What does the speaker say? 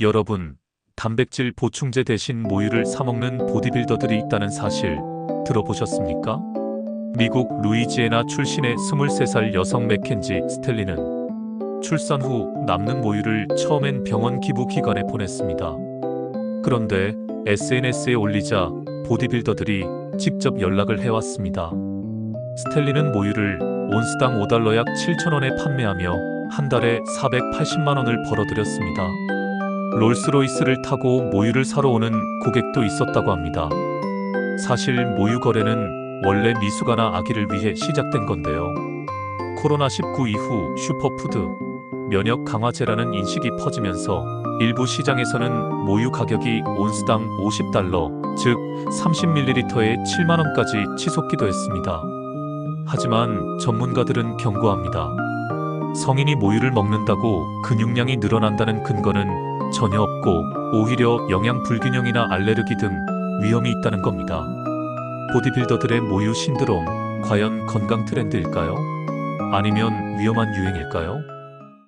여러분, 단백질 보충제 대신 모유를 사먹는 보디빌더들이 있다는 사실 들어보셨습니까? 미국 루이지애나 출신의 23살 여성 맥켄지 스텔리는 출산 후 남는 모유를 처음엔 병원 기부 기관에 보냈습니다. 그런데 SNS에 올리자 보디빌더들이 직접 연락을 해왔습니다. 스텔리는 모유를 온스당 5달러 약 7천원에 판매하며 한 달에 480만원을 벌어들였습니다. 롤스로이스를 타고 모유를 사러 오는 고객도 있었다고 합니다. 사실 모유 거래는 원래 미숙아나 아기를 위해 시작된 건데요. 코로나19 이후 슈퍼푸드, 면역 강화제라는 인식이 퍼지면서 일부 시장에서는 모유 가격이 온스당 50달러, 즉 30ml에 7만원까지 치솟기도 했습니다. 하지만 전문가들은 경고합니다. 성인이 모유를 먹는다고 근육량이 늘어난다는 근거는 전혀 없고 오히려 영양 불균형이나 알레르기 등 위험이 있다는 겁니다. 보디빌더들의 모유 신드롬 과연 건강 트렌드일까요? 아니면 위험한 유행일까요?